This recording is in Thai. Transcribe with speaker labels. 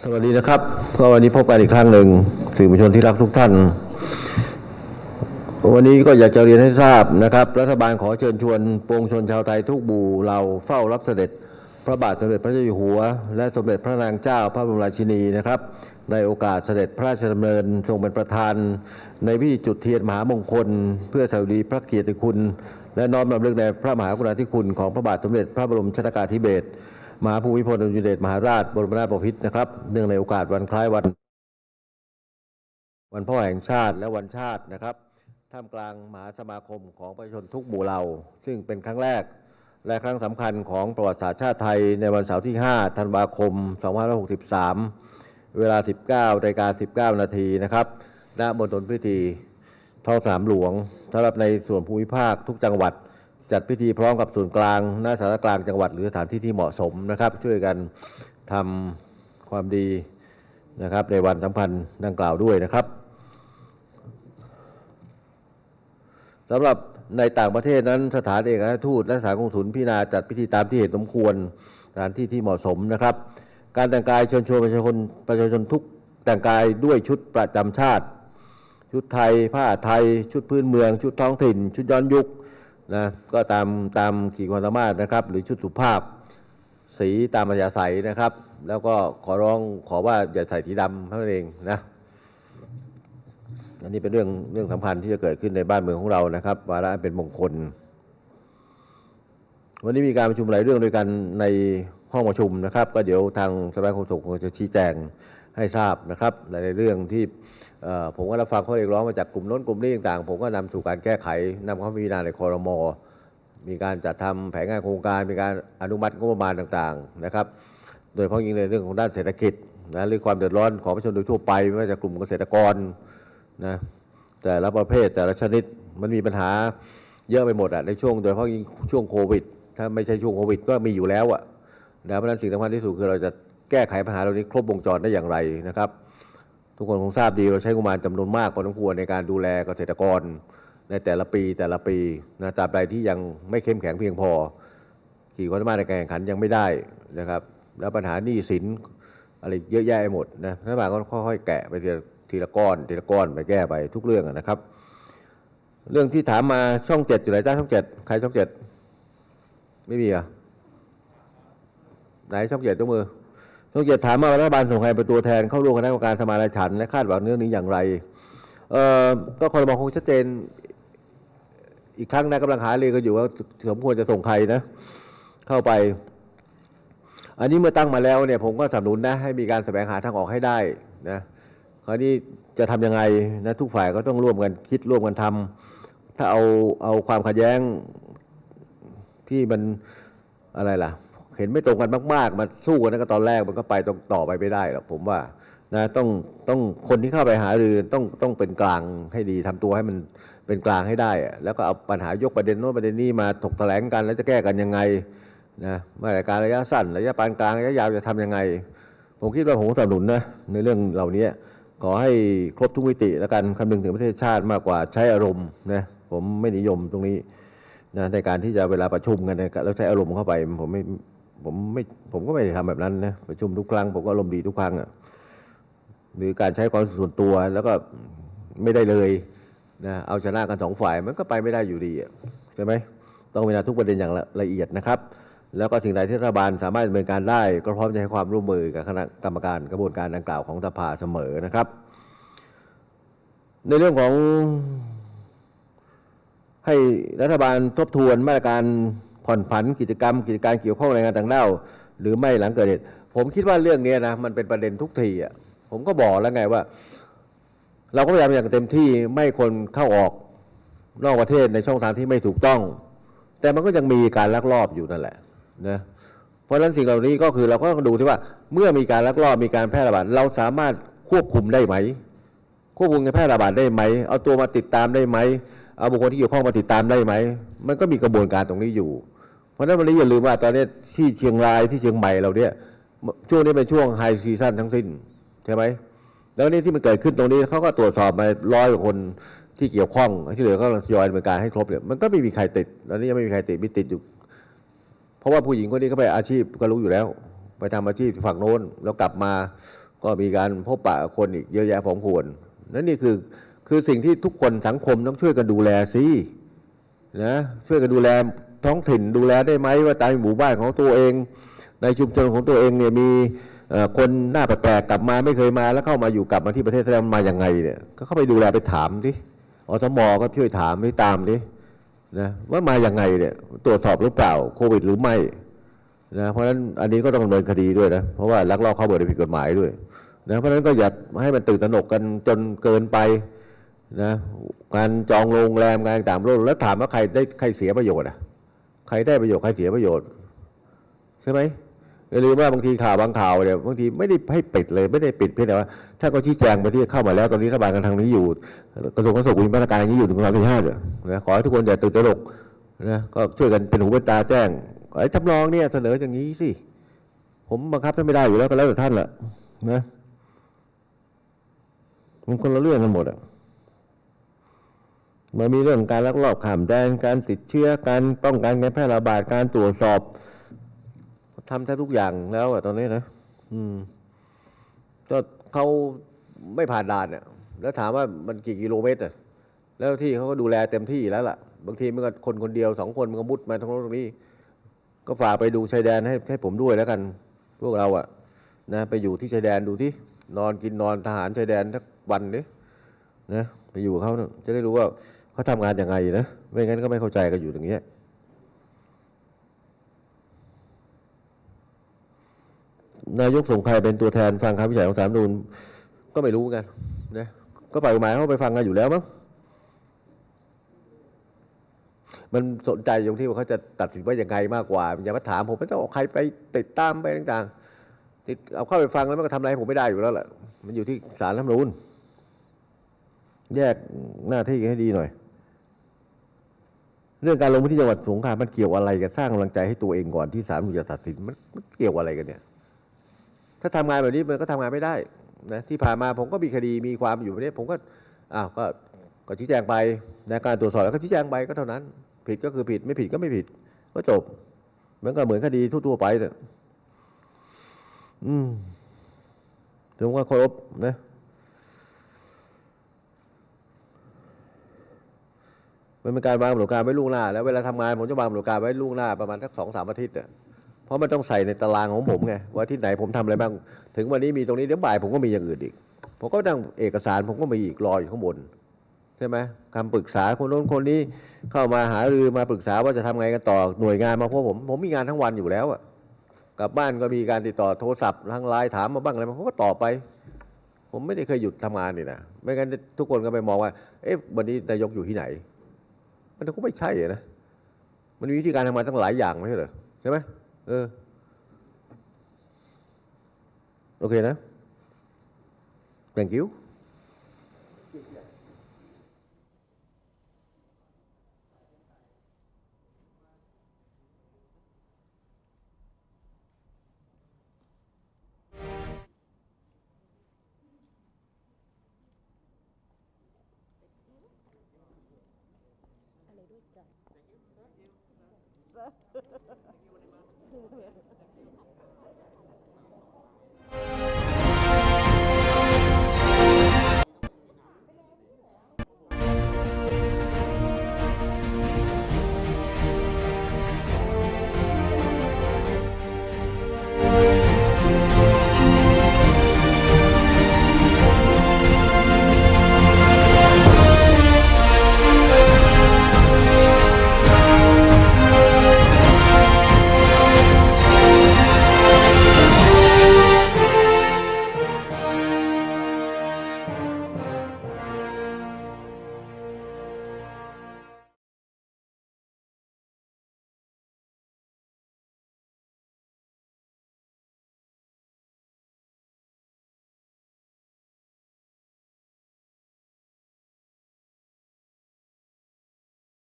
Speaker 1: สวัสดีนะครับก็วันนี้พบกันอีกครั้งหนึ่งสื่อมวลชนที่รักทุกท่าน วันนี้ก็อยากจะเรียนให้ทราบนะครับ รัฐบาลขอเชิญชวนปวงชนชาวไทยทุกหมู่เราเฝ้ารับเสด็จ พระบาทสมเด็จพระเจ้าอยู่หัว และสมเด็จพระนางเจ้าพระบรมราชินีนะครับในโอกาสเสด็จพระราชดำเนินทรงเป็นประธาน ในพิธีจุดเทียนมหามงคล เพื่อสดุดีพระเกียรติคุณ และน้อมรำลึกในพระมหากรุณาธิคุณของพระบาทสมเด็จพระบรมชนกาธิเบศร มหาภูมิพลอดุลยเดชมหาราชบรมนาถบพิตรนะครับ เนื่องในโอกาสวันคล้ายวัน วันพ่อแห่งชาติและวันชาตินะครับท่ามกลางมหาสมาคมของประชาชนทุกหมู่เหล่า ซึ่งเป็นครั้งแรกและครั้งสำคัญของประวัติศาสตร์ชาติไทยในวันเสาร์ที่ 5 ธันวาคม 2563 เวลา 19นาฬิกา19 นาทีนะครับณบนถนพิธีท้องสามหลวงสำหรับในส่วนภูมิภาคทุกจังหวัด จัดพิธีพร้อมกับส่วนกลางหน้าสารกลางจังหวัดหรือสถานที่ที่เหมาะสมนะครับ ช่วยกันทำความดีนะครับในวันสำคัญดังกล่าวด้วยนะครับสำหรับในต่างประเทศนั้นสถานเอกอัครทูตและสถานกงสุลพิจารณาจัดพิธีตามที่เห็นสมควรสถานที่ที่เหมาะสมนะครับ การแต่งกายเชิญชวนประชาชนประชาชนทุกแต่งกายด้วยชุดประจำชาติ ชุดไทย ผ้าไทย ชุดพื้นเมือง ชุดท้องถิ่น ชุดย้อนยุค นะก็ตามตามขีดความสามารถนะครับ หรือชุดสุภาพ สีตามอัธยาศัยนะครับ แล้วก็ขอร้องขอว่าอย่าใส่สีดำเท่านั้นเองนะอันนี้เป็นเรื่องเรื่องสำคัญที่จะเกิดขึ้นในบ้านเมืองของเรานะครับวาระเป็นมงคล วันนี้มีการประชุมหลายเรื่องด้วยกันในห้องประชุมนะครับ ก็เดี๋ยวทางสำนักโฆษกคงจะชี้แจงให้ทราบนะครับในเรื่องที่ ผมก็รับฟังข้อเรียกร้องมาจากกลุ่มโน้นกลุ่มนี้ต่างๆ ผมก็นำสู่การแก้ไขนำเข้าพิจารณาในคอรมอมีการจัดทำแผนงานโครงการ มีการอนุมัติงบประมาณต่างๆนะครับ โดยเฉพาะยิ่งในเรื่องของด้านเศรษฐกิจนะหรือความเดือดร้อนของประชาชนโดยทั่วไปไม่ว่าจะกลุ่มเกษตรกรนะแต่ละประเภทแต่ละชนิดมันมีปัญหาเยอะไปหมดอะในช่วงโดยเฉพาะยิ่งช่วงโควิด ถ้าไม่ใช่ช่วงโควิด ก็มีอยู่แล้วอะนะเพราะฉะนั้นสิ่งสำคัญที่สุดคือเราจะแก้ไขปัญหาเหล่านี้ครบวงจรได้อย่างไรนะครับ ทุกคนคงทราบดีเราใช้งบประมาณจำนวนมากพอสมควรในการดูแลเกษตรกร ในแต่ละปีแต่ละปีนะตราบใดที่ยังไม่เข้มแข็งเพียงพอ ขี่ความสามารถในการแข่งขันยังไม่ได้นะครับ แล้วปัญหาหนี้สินอะไรเยอะแยะหมดนะรัฐบาลก็ค่อยๆแกะไปทีละทีละก้อนทีละก้อนไปแก้ไปทุกเรื่องนะครับ เรื่องที่ถามมาช่องเจ็ดอยู่ไหนจ้าช่องเจ็ดใครช่องเจ็ดไม่มีเหรอะไหนช่องเจ็ดยกมือ ช่องเจ็ดถามว่ารัฐบาลส่งใครเป็นตัวแทนเข้าร่วมคณะกรรมการสมานฉันและคาดหวังเรื่องนี้อย่างไรเอ่อก็คอรมอคงชัดเจน อีกครั้งนะกำลังหาเรือกันอยู่ว่าสมควรจะส่งใครนะ เข้าไป อันนี้เมื่อตั้งมาแล้วเนี่ย ผมก็สนับสนุนนะให้มีการแสวงหาทางออกให้ได้นะคราวนี้จะทำยังไงนะทุกฝ่ายก็ต้องร่วมกันคิดร่วมกันทำถ้าเอาเอาความขัดแย้งที่มันอะไรล่ะ เห็นไม่ตรงกันมาก ๆมาสู้กันนะก็ตอนแรกมันก็ไปตรงต่อไปไม่ได้หรอกผมว่านะต้องต้องคนที่เข้าไปหารือต้องต้องเป็นกลางให้ดีทำตัวให้มันเป็นกลางให้ได้ แล้วก็เอาปัญหายกประเด็นโน้นประเด็นนี้มาถกแถลงกันแล้วจะแก้กันยังไงนะมาตรการระยะสั้นระยะปานกลางระยะยาวจะทำยังไง ผมคิดว่าผมสนับสนุนนะในเรื่องเหล่านี้ขอให้ครบทุกมิติแล้วกันคำนึงถึงประเทศชาติมากกว่าใช้อารมณ์นะผมไม่นิยมตรงนี้นะในการที่จะเวลาประชุมกันแล้วใช้อารมณ์เข้าไปผมไม่ ผมไม่ผมก็ไม่ได้ทำแบบนั้นนะประชุมทุกครั้งผมก็อารมณ์ดีทุกครั้งอะหรือการใช้ความส่วนตัวแล้วก็ไม่ได้เลยนะเอาชนะกันสองฝ่ายมันก็ไปไม่ได้อยู่ดีอะใช่ไหมต้องเวลาทุกประเด็นอย่างละละเอียดนะครับ แล้วก็สิ่งใดที่รัฐบาลสามารถดำเนินการได้ ก็พร้อมจะให้ความร่วมมือกับคณะกรรมการกระบวนการดังกล่าวของสภาเสมอนะครับ ในเรื่องของให้รัฐบาลทบทวนมาตรการ ผ่อนผันกิจกรรม กิจการเกี่ยวข้องแรงงานต่างด้าวหรือไม่หลังเกิดเหตุผมคิดว่าเรื่องนี้นะมันเป็นประเด็นทุกทีอะผมก็บอกแล้วไงว่า เราก็พยายามอย่างเต็มที่ไม่คนเข้าออกนอกประเทศในช่องทางที่ไม่ถูกต้อง แต่มันก็ยังมีการลักลอบอยู่นั่นแหละนะเพราะฉะนั้นสิ่งเหล่านี้ก็คือเราก็ต้องดูที่ว่า เมื่อมีการลักลอบมีการแพร่ระบาดเราสามารถควบคุมได้ไหม ควบคุมการแพร่ระบาดได้ไหม เอาตัวมาติดตามได้ไหมเอาบุคคลที่เกี่ยวข้องมาติดตามได้ไหม มันก็มีกระบวนการตรงนี้อยู่ เพราะนั้นวันนี้อย่าลืมว่าตอนนี้ที่เชียงรายที่เชียงใหม่เราเนี่ยช่วงนี้เป็นช่วงไฮซีซั่นทั้งสิ้นใช่ไหมแล้วนี่ที่มันเกิดขึ้นตรงนี้เขาก็ตรวจสอบมาร้อยกว่าคนที่เกี่ยวข้องที่เหลือก็ทยอยดำเนินการให้ครบเนี่ยมันก็ไม่มีใครติดตอนนี้ยังไม่มีใครติดมีติดอยู่ เพราะว่าผู้หญิงคนนี้เขาไปอาชีพก็รู้อยู่แล้ว ไปทำอาชีพฝั่งโน้นแล้วกลับมาก็มีการพบปะคนอีกเยอะแยะพอสมควรนั่นนี่คือคือสิ่งที่ทุกคนสังคมต้องช่วยกันดูแลสินะช่วยกันดูแล ท้องถิ่นดูแลได้ไหมว่าตามหมู่บ้านของตัวเอง ในชุมชนของตัวเองเนี่ยมีคนหน้าแปลกๆกลับมาไม่เคยมาแล้วเข้ามาอยู่กลับมาที่ประเทศไทยมันมาอย่างไงเนี่ยก็เข้าไปดูแลไปถามดิอสมก็ช่วยถามไปตามดินะว่ามาอย่างไงเนี่ยตรวจสอบหรือเปล่าโควิดหรือไม่นะเพราะฉะนั้นอันนี้ก็ต้องดำเนินคดีด้วยนะเพราะว่าลักลอบเข้าเมืองโดยผิดกฎหมายด้วยนะเพราะฉะนั้นก็อย่าให้มันตื่นตระหนกกันจนเกินไปนะการจองโรงแรมการต่างๆโลกแล้วถามว่าใครได้ใครเสียประโยชน์อะ ใครได้ประโยชน์ใครเสียประโยชน์ ใช่ไหมอย่าลืมว่าบางทีข่าวบางข่าวเนี่ยบางทีไม่ได้ให้ปิดเลยไม่ได้ปิดเพียงแต่ว่า ถ้าก็ชี้แจงไปที่เข้ามาแล้วตอนนี้รัฐบาลกันทางนี้อยู่กระทรวงขนส่งมีมาตรการอย่างนี้อยู่ถึงสามสี่ห้าเนี่ยนะขอให้ทุกคนอย่าตื่นตระหนกนะก็ช่วยกันเป็นหูเป็นตาแจ้งไอ้ทำนองเนี่ยเสนออย่างนี้สิผมบังคับท่านไม่ได้อยู่แล้วก็แล้วแต่ท่านแหละนะมันคนละเรื่องกันหมดอะ มันมีเรื่องการลักลอบข้ามแดนการติดเชื้อการป้องกันการแพร่ระบาดการตรวจสอบทำแทบทุกอย่างแล้วอะตอนนี้นะ อืมก็เขาไม่ผ่านด่านเนี่ยแล้วถามว่ามันกี่กิโลเมตรอะแล้วที่เขาก็ดูแลเต็มที่แล้วล่ะ บางทีมันก็คนคนเดียวสองคนมันก็มุดมาตรงโน้นตรงนี้ ก็ฝากไปดูชายแดนให้ให้ผมด้วยแล้วกัน พวกเราอะนะ ไปอยู่ที่ชายแดนดูที่นอนกินนอนทหารชายแดนสักวันนี้นะไปอยู่กับเขาจะได้รู้ว่า เขาทำงานยังไงนะ ไม่งั้นก็ไม่เข้าใจกันอยู่อย่างเงี้ยนายกส่งใครเป็นตัวแทนฟังคำวิจัยของสามนูนก็ไม่รู้เหมือนกันนะก็ฝ่ายกฎหมายเขาไปฟังกันอยู่แล้วมั้งมันสนใจตรงที่ว่าเขาจะตัดสินว่ายังไงมากกว่าอย่ามาถามผมไม่ต้องเอาใครไปติดตามไปต่างๆติดเอาเข้าไปฟังแล้วมันก็ทำอะไรผมไม่ได้อยู่แล้วแหละมันอยู่ที่สารรัฐธรรมนูญแยกหน้าที่กันให้ดีหน่อย เรื่องการลงพื้นที่จังหวัดสงขลามันเกี่ยวอะไรกับสร้างกำลังใจให้ตัวเองก่อนที่ศาลรัฐธรรมนูญจะตัดสินมันเกี่ยวอะไรกันเนี่ย ถ้าทำงานแบบนี้มันก็ทำงานไม่ได้นะที่ผ่านมาผมก็มีคดีมีความอยู่แบบนี้ผมก็อ้าวก็ก็ชี้แจงไปในการตรวจสอบแล้วก็ชี้แจงไปก็เท่านั้น ผิดก็คือผิดไม่ผิดก็ไม่ผิด ก็จบมันก็เหมือนคดีทั่วๆไปเนี่ยอืมถึงว่าเคารพนะ มันเป็นการวางกำหนดการไว้ล่วงหน้า แล้วเวลาทำงานผมจะวางกำหนดการไว้ล่วงหน้าประมาณสักสองสามอาทิตย์เนี่ยเพราะมันต้องใส่ในตารางของผมไงว่าที่ไหนผมทำอะไรบ้าง ถึงวันนี้มีตรงนี้เดี๋ยวบ่ายผมก็มีอย่างอื่นอีก ผมก็ตั้งเอกสารผมก็มีอีกรออยู่ข้างบนใช่ไหมคำปรึกษาคนโน้นคนนี้เข้ามาหารือมาปรึกษาว่าจะทำไงกันต่อหน่วยงานมาพราะผมผมมีงานทั้งวันอยู่แล้วอะกลับบ้านก็มีการติดต่อโทรศัพท์ทางไลน์ถามมาบ้างอะไรมาผมก็ตอบไป ผมไม่ได้เคยหยุดทำงานนี่นะไม่งั้นทุกคนก็ไปมองว่า เอ๊ะวันนี้นายกอยู่ที่ไหน มันก็ไม่ใช่นะมันมีวิธีการทำงานตั้งหลายอย่างไม่ใช่เหรอใช่ไหมเออโอเคนะ thank you
Speaker 2: เ